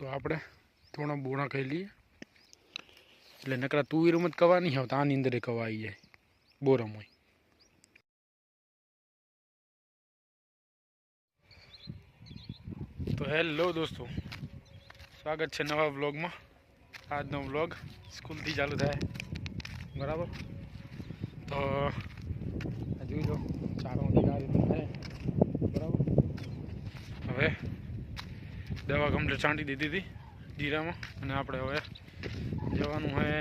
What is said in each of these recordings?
તો આપણે થોડા બોણા ખાઈ લઈએ. એટલે નકરા તુવેરમાં જ કવા નહીં આવતા આની અંદર કવા આવી જાય. બોરમ હોય. તો હેલો દોસ્તો. સ્વાગત છે નવા વ્લોગમાં. આજનો વ્લોગ સ્કૂલથી ચાલુ થાય. બરાબર? તો જોઈ લો, ચારો બરાબર? હવે દવા કમ્પ્લીટ છાંટી દીધી હતી જીરામાં. અને આપણે હવે જવાનું હોય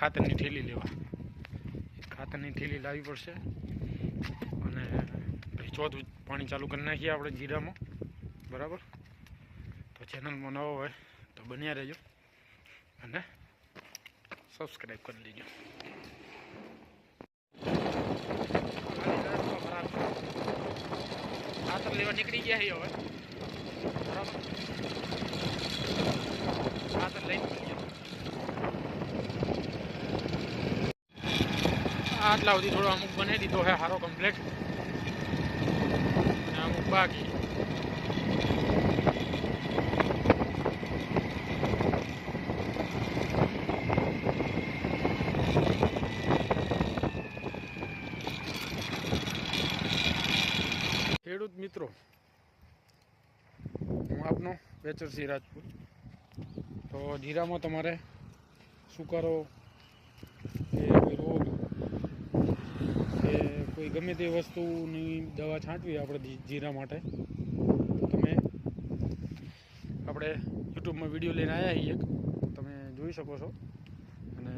ખાતરની થેલી લેવા. ખાતરની થેલી લાવવી પડશે. અને પછી ચોથું પાણી ચાલુ કરી નાખીએ આપણે જીરામાં. બરાબર? તો ચેનલમાં નવો હોય તો બન્યા રહેજો. અને સબસ્ક્રાઈબ કરી લેજો. ખાતર લેવા નીકળી ગયા છીએ હવે બરાબર ખાતર લઈને મળીએ આટલા સુધી થોડો અમુક બનાવી દીધો હે સારો કમ્પ્લેટ અમુક બાકી. ખેડૂત મિત્રો વેચરસિંહ રાજપૂત. તો જીરામાં તમારે સુકારો કે કોઈ રોગ કે કોઈ ગમે તે વસ્તુની દવા છાંટવી આપણે જીરા માટે. તમે આપણે યુટ્યુબમાં વીડિયો લઈને આવ્યા એક. તમે જોઈ શકો છો. અને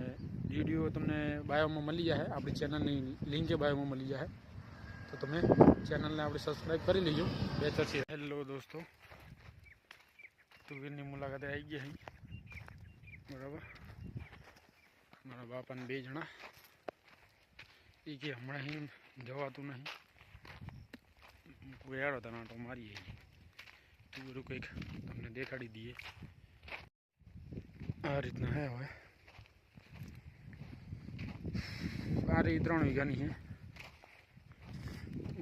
વીડિયો તમને બાયોમાં મળી જાય આપણી ચેનલની લિંકે બાયોમાં મળી જાય તો તમે ચેનલને આપણે સબસ્ક્રાઈબ કરી લેજો. બેચર છે. હેલો દોસ્તો. તુવેરની મુલાકાતે આવી ગયા અહીં બરાબર? મારા બાપાને બે જણા. એ કે હમણાં અહીં જવાતું નહીં. આડો તને આંટો મારીએ તુવેરું કંઈક તમને દેખાડી દઈએ. આ રીતના હે હવે. રહી ત્રણ વીઘાની છે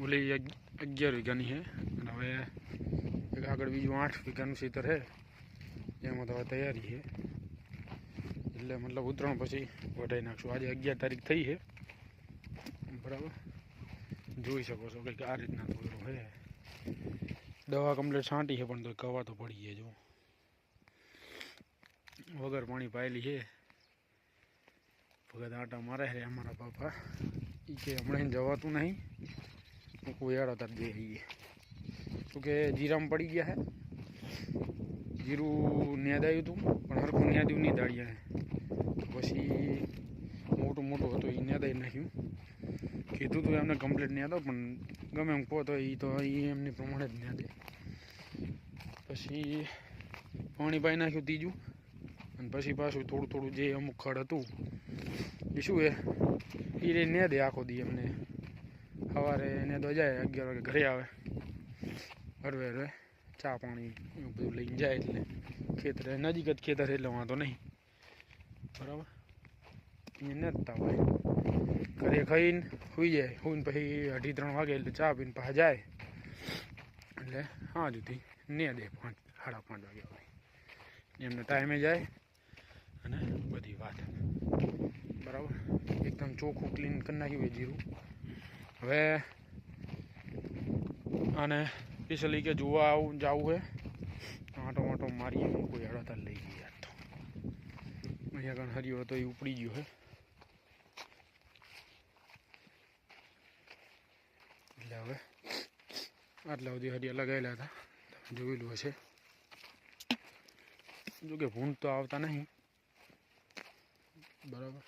ઓલી અગિયાર વીઘાની છે અને હવે આગળ બીજું આઠ વીઘાનું ખેતર છે એમાં તો તૈયારી છે. એટલે મતલબ ઉતરણ પછી વઢાઈ નાખશું. આજે અગિયાર તારીખ થઈ છે. બરાબર? જોઈ શકો છો કંઈક આ રીતના થોડું છે. દવા કમ્પ્લેટ છાંટી છે, પણ તો કવા તો પડી ગયા જો. વગર પાણી પાયેલી છે. ભગત આટા મારે છે અમારા બાપા. એ કે હમણાં જવાતું નહીં. આડો તાર દે શું કે જીરામ પડી ગયા હે? જીરું નેદાયું હતું, પણ હરખું ન્યાદ્યું નહીં દાળિયા પછી મોટું મોટું હતું, એ ન્યાદાઈ નાખ્યું. કીધું તું એમને કમ્પ્લીટ ન્યાદો પણ ગમે એમ કહો તો એ તો એ એમની પ્રમાણે જ ન્યાદે પછી પાણી પાઈ નાખ્યું ત્રીજું, અને પછી પાછું થોડું થોડું જે અમુક ખડ હતું એ શું એ? એ રે ને દે આખો દી એમને. સવારે એને તો જાય, અગિયાર વાગે ઘરે આવે. હરવે હરવે. ચા પાણી એવું બધું લઈને જાય એટલે ખેતરે, નજીક જ ખેતર એટલે વાંધો નહીં. બરાબર? અહીંયા નતા હોય. ઘરે ખાઈને સુઈ જાય. સુઈને પછી અઢી ત્રણ વાગે એટલે ચા પીને પાછા જાય. એટલે હા જુદી. ને દે પાંચ, સાડા પાંચ વાગ્યા હોય. એમને ટાઈમે જાય અને બધી વાત. બરાબર? એકદમ ચોખ્ખું ક્લીન કરી નાખ્યું હોય જીરું. હવે આને સ્પેશિયલી કે જોવા આવું જવું છે આંટો વાંટો મારીએ કોઈ હળતા લઈ ગઈ યાર તો. અહીંયા કણ હરિયો હતો, એ ઉપડી ગયો છે એટલે હવે આટલા સુધી હરિયા લગાવેલા હતા. તમે જોયેલું હશે. જોકે ભૂંડ તો આવતા નહીં. બરાબર.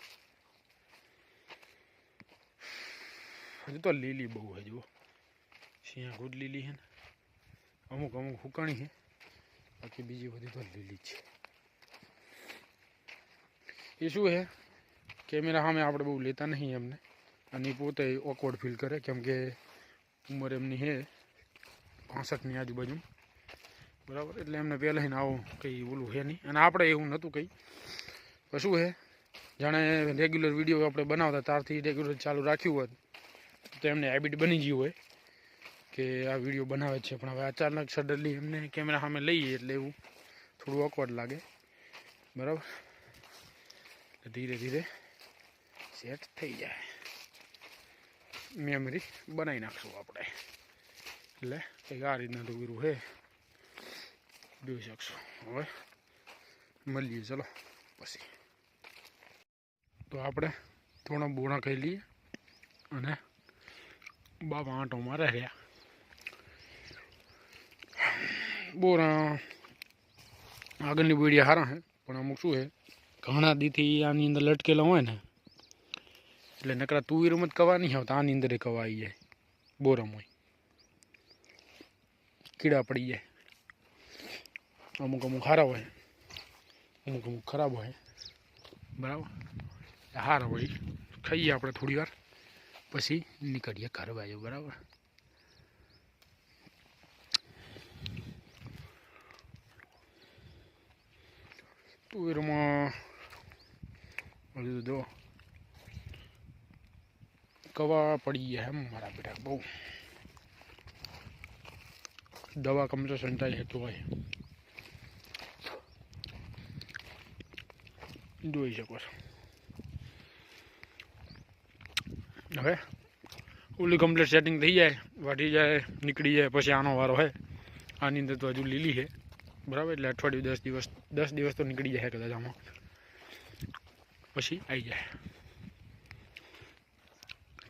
હજુ તો લીલી બહુ હજુ સિંહ ગુડ લીલી છે ને. અમુક અમુક હુકાણી છે. બાકી બીજી બધી તો લીલી છે. એ શું છે? કેમેરા સામે આપણે બહુ લેતા નહીં એમને. અને પોતે ઓકવર્ડ ફીલ કરે, કેમ કે ઉંમર એમની છે પાસઠની આજુબાજુ. બરાબર? એટલે એમને પહેલાં આવું કંઈ ઓલું છે નહીં. અને આપણે એવું નહોતું કંઈ. શું છે? જાણે રેગ્યુલર વીડિયો આપણે બનાવતા ત્યારથી રેગ્યુલર ચાલુ રાખ્યું હોત, તો એમને હેબિટ બની ગયું હોય. કે આ વીડિયો બનાવે છે, પણ હવે અચાનક સડનલી એમને કેમેરા સામે લઈએ એટલે એવું થોડું ઓકવર્ડ લાગે. બરાબર? ધીરે ધીરે સેટ થઈ જાય. મેમરી બનાવી નાખશું આપણે. એટલે કંઈક આ રીતના દોરું છે જોઈ શકશું. હવે મળીએ, ચલો. પછી. તો આપણે થોડા બોણા ખાઈ લઈએ અને બાબા આંટો મારે રહ્યા. બોરા આગળની બીડિયા સારા છે પણ અમુક શું છે ઘણા દીથી આની અંદર લટકેલા હોય ને, એટલે નકરા તુવેરમાં જ કવા નહીં આવતા, આની અંદર કવા આવી જાય, બોરમ હોય. કીડા પડી જાય. અમુક અમુક સારા હોય, અમુક અમુક ખરાબ હોય. બરાબર? સારા હોય. ખાઈએ આપણે થોડી વાર પછી નીકળીએ ઘર બાજુ, બરાબર? તુવેરમાં હજુ જો કવા પડી ગયા એમ મારા બેટા બહુ દવા કમરે સંતાઈ હતું હોય જોઈ શકો છો હવે ઓલી કમ્પ્લીટ સેટિંગ થઈ જાય વાટી જાય નીકળી જાય પછી આનો વારો હોય આની અંદર તો હજુ લીલી છે બરાબર? એટલે અઠવાડિયું દસ દિવસ દસ દિવસ તો નીકળી જાય કદાચ આમાં. પછી આવી જાય.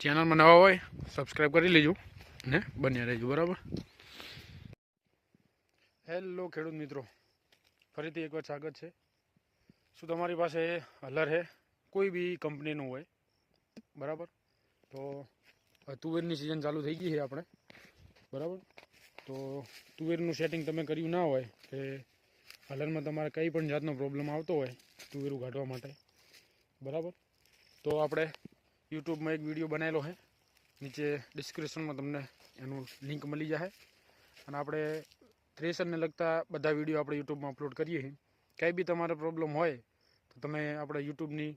ચેનલમાં નવા હોય સબસ્ક્રાઈબ કરી લેજો ને બન્યા રહેજો, બરાબર? હેલો ખેડૂત મિત્રો. ફરીથી એકવાર સ્વાગત છે. શું તમારી પાસે હલર છે કોઈ બી કંપનીનું હોય, બરાબર? તો તુવેરની સિઝન ચાલુ થઈ ગઈ છે આપણે, બરાબર? તો તુવેરનું સેટિંગ તમે કર્યું ના હોય કે હલનમાં તમારે કંઈ પણ જાતનો પ્રોબ્લેમ આવતો હોય તુવેરું કાઢવા માટે. બરાબર? તો આપણે યુટ્યુબમાં એક વીડિયો બનાવેલો છે. નીચે ડિસ્ક્રિપ્શનમાં તમને એનું લિંક મળી જશે. અને આપણે થ્રેસરને લગતા બધા વીડિયો આપણે યુટ્યુબમાં અપલોડ કરીએ છીએ. કંઈ બી તમારે પ્રોબ્લેમ હોય તો તમે આપણે યુટ્યુબની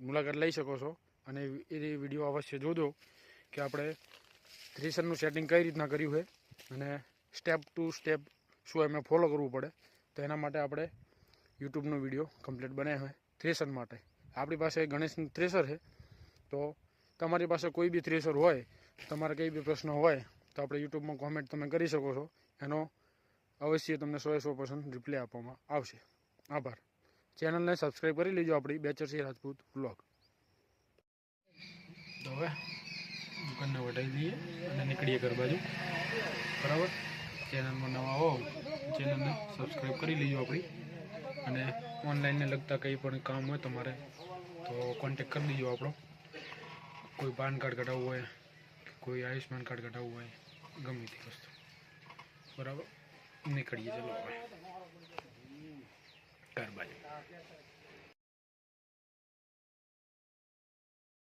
મુલાકાત લઈ શકો છો. અને એ વીડિયો અવશ્ય જોજો કે આપણે થ્રેસરનું સેટિંગ કઈ રીતના કર્યું છે. અને સ્ટેપ ટુ સ્ટેપ શું એમને ફોલો કરવું પડે. તો એના માટે આપણે યુટ્યુબનો વીડિયો કમ્પ્લીટ બનાવ્યો હોય થ્રેસર માટે. આપણી પાસે ગણેશનું થ્રેસર છે. તો તમારી પાસે કોઈ બી થ્રેસર હોય, તમારે કંઈ બી પ્રશ્ન હોય, તો આપણે યુટ્યુબમાં કોમેન્ટ તમે કરી શકો છો. એનો અવશ્ય તમને સો સો પર્સન્ટ રિપ્લાય આપવામાં આવશે. આભાર. ચેનલને સબસ્ક્રાઈબ કરી લેજો આપણી બેચરસી રાજપૂત બ્લોગ હવે દુકાનને વટાવી દઈએ અને નીકળીએ ઘર બાજુ. બરાબર? ચેનલમાં નવા હોવ ચેનલને સબસ્ક્રાઈબ કરી લેજો આપણી. અને ઓનલાઈનને લગતા કંઈ પણ કામ હોય તમારે, તો કોન્ટેક કરી દેજો આપણો. કોઈ પાન કાર્ડ કઢાવવું હોય કોઈ આયુષ્માન કાર્ડ કઢાવવું હોય, ગમે તે વસ્તુ. બરાબર? નીકળીએ, ચલો. આપણે ઘર બાજુ.